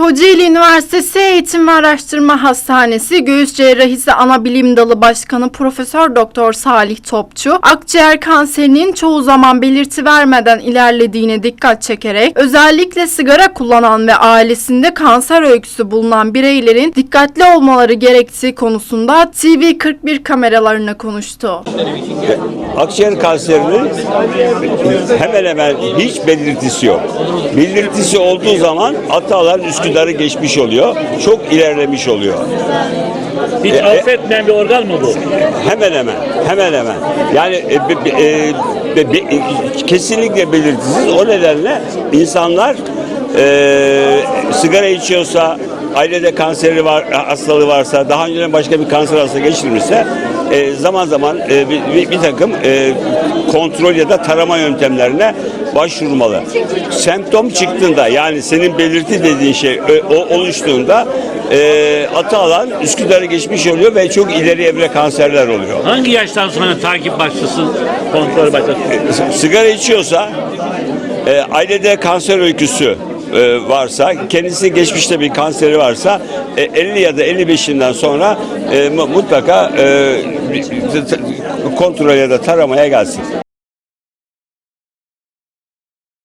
Kocaeli Üniversitesi Eğitim ve Araştırma Hastanesi Göğüs Cerrahisi Ana Bilim Dalı Başkanı Profesör Doktor Salih Topçu, akciğer kanserinin çoğu zaman belirti vermeden ilerlediğine dikkat çekerek özellikle sigara kullanan ve ailesinde kanser öyküsü bulunan bireylerin dikkatli olmaları gerektiği konusunda TV41 kameralarına konuştu. Akciğer kanserinin hemen hemen hiç belirtisi yok. Belirtisi olduğu zaman Atalan Üsküdar'ı geçmiş oluyor. Çok ilerlemiş oluyor. Hiç affetmeyen bir organ mı bu? Hemen hemen, hemen hemen. Yani e, be- e, be- be- e, kesinlikle belirtisiz. O nedenle insanlar e, sigara içiyorsa, ailede kanseri var, hastalığı varsa, daha önceden başka bir kanser hastası geçirmişse e, zaman zaman e, bir, bir- bir takım e, kontrol ya da tarama yöntemlerine başvurmalı. Semptom çıktığında yani senin belirti dediğin şey e, o oluştuğunda e, atı alan Üsküdar'ı geçmiş oluyor ve çok ileri evre kanserler oluyor. Hangi yaştan sonra takip başlasın, kontrol başlasın? Sigara içiyorsa, e, ailede kanser öyküsü e, varsa, kendisi geçmişte bir kanseri varsa e, 50 ya da 55'inden sonra e, mu- mutlaka e, kontrol ya da taramaya gelsin.